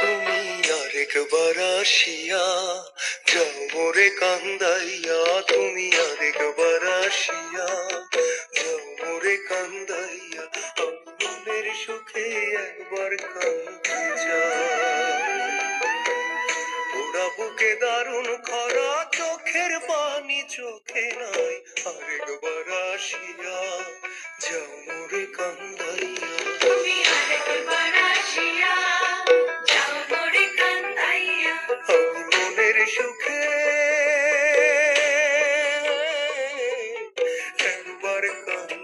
তুমি আরেকবার আসিয়া যাও মোরে কান্দাইয়া, তুমি আরেকবার আসিয়া যাও মোরে কান্দাইয়া আমাদের সুখে একবার কান্দে যা ওরা বুকে দারুণ খরা, চোখের পানি চোখে নাই, আরেকবার আসিয়া যাও সুখে। একবার চাই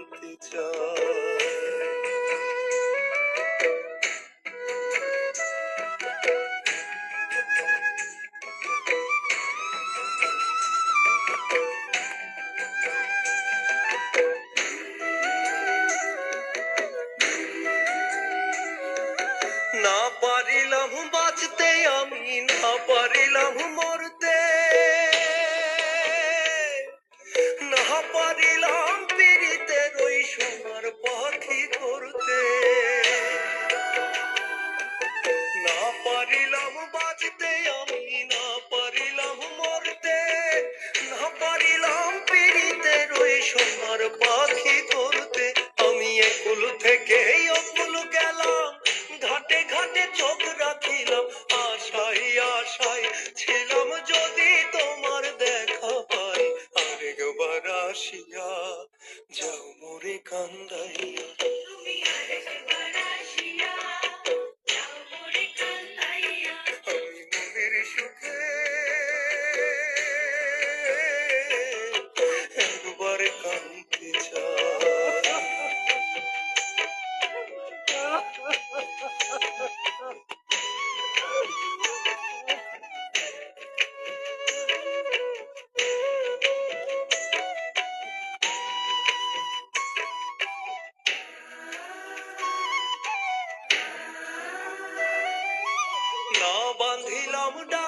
না পারিলাম পারিলাম বাঁচতে আমি না পারিলাম মরতে। না পারিলাম পিড়িতে সোনার পাখি আমি একুল থেকে অকুল গেলাম, ঘাটে ঘাটে চোখ রাখিলাম। আশাই আশাই ছিলাম যদি তোমার দেখা পাই, আরেকবার আসিয়া যাও কান্দাইয়া না বাঁধিলাম ডা